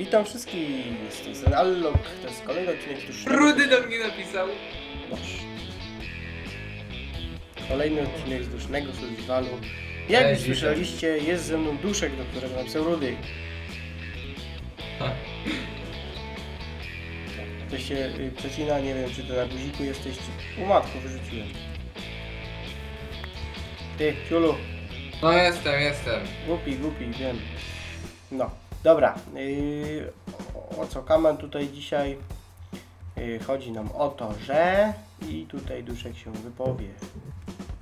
Witam wszystkich z tej strony Allok. To jest kolejny odcinek już. Rudy do mnie napisał. Kolejny odcinek z dusznego festiwalu. Jak już słyszeliście, jest ze mną duszek, do którego napisał Rudy. To się y, przecina, nie wiem czy to na guziku jesteś, czy... U matku wyrzuciłem. Ty, Ciulu, No jestem, jestem. Głupi, głupi, wiem. No, dobra. Yy, o co kamen tutaj dzisiaj? Yy, chodzi nam o to, że... I tutaj Duszek się wypowie.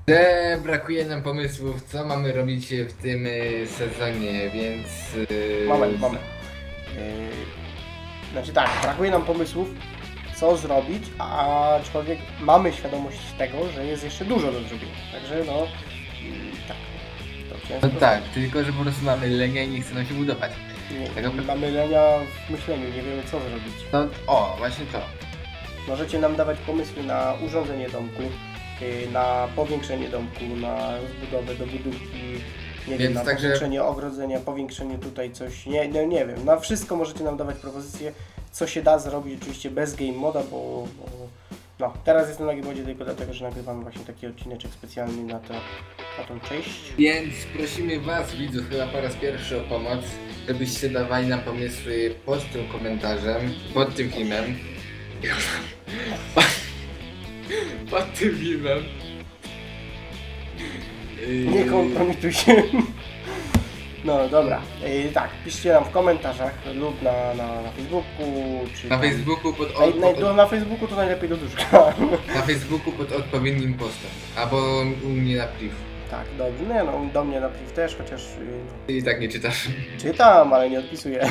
Że brakuje nam pomysłów, co mamy robić w tym y, sezonie, więc... y, Moment, moment. Yy, znaczy tak, brakuje nam pomysłów, co zrobić, aczkolwiek mamy świadomość tego, że jest jeszcze dużo do zrobienia. Także no, yy, tak. To ciężko No tak, tylko że po prostu mamy lenia i nie chce nam się budować. Nie, Tego- mamy lenia w myśleniu, nie wiemy co zrobić. No, o, właśnie to. Możecie nam dawać pomysły na urządzenie domku, yy, na powiększenie domku, na rozbudowę do budówki, nie wiem, Więc na także- powiększenie ogrodzenia, powiększenie tutaj coś, nie, no, nie wiem, na wszystko możecie nam dawać propozycje, co się da zrobić oczywiście bez game moda, bo, bo no, teraz jestem na game modzie tylko dlatego, że nagrywamy właśnie taki odcineczek specjalny na, to, na tą część. Więc prosimy was, widzów, chyba po raz pierwszy o pomoc, żebyście dawali nam pomysły pod tym komentarzem, pod tym filmem. Pod tym filmem. Nie kompromituj się. No dobra, yy, tak, piszcie nam w komentarzach lub na, na, na Facebooku, czy Na tam- Facebooku pod, Naj, naj, pod, do, na Facebooku to najlepiej do duszka. na Facebooku pod odpowiednim postem. Albo u mnie na priv. Tak, dobrze. Nie no, do mnie na priv też, chociaż Ty i tak nie czytasz. czytam, ale nie odpisuję.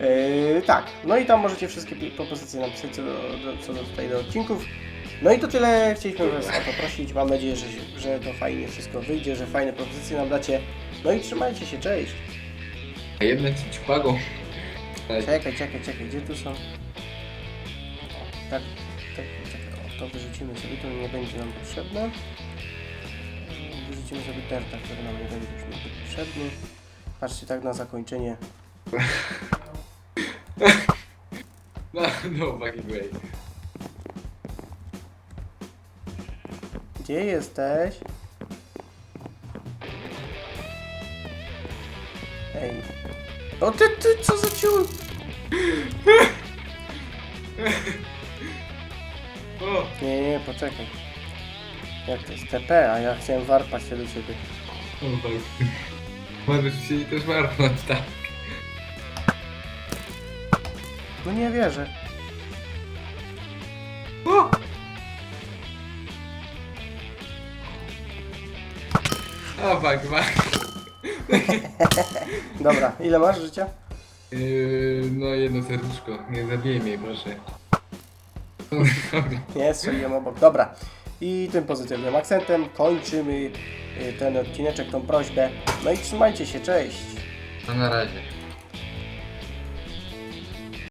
yy, tak, no i tam możecie wszystkie propozycje napisać co do, do, co do tutaj do odcinków. No i to tyle chcieliśmy was o to prosić. Mam nadzieję, że, że to fajnie wszystko wyjdzie, że fajne propozycje nam dacie. No i trzymajcie się, cześć. A jedna ci ćpagą. Czekaj, czekaj, czekaj, gdzie tu są? O, tak, tak, czekaj, o, to wyrzucimy sobie, to nie będzie nam potrzebne. Wyrzucimy sobie terta, który nam nie będzie już potrzebny. Patrzcie, tak na zakończenie. No, no, fucking way. Gdzie jesteś? Ej. O ty, ty, co za ciul? O! Nie, nie, poczekaj. Jak to jest TP, a ja chciałem warpać się do ciebie. O, fuck. Możesz się też warpnąć, tak. No nie wierzę. O! O, fuck, fuck. Dobra, ile masz życia? Yy, no, jedno serduszko. Nie zabijaj mnie, proszę. Nie, strzeliłem obok. Dobra. I tym pozytywnym akcentem kończymy y, ten odcineczek, tą prośbę. No i trzymajcie się, cześć. No, na razie.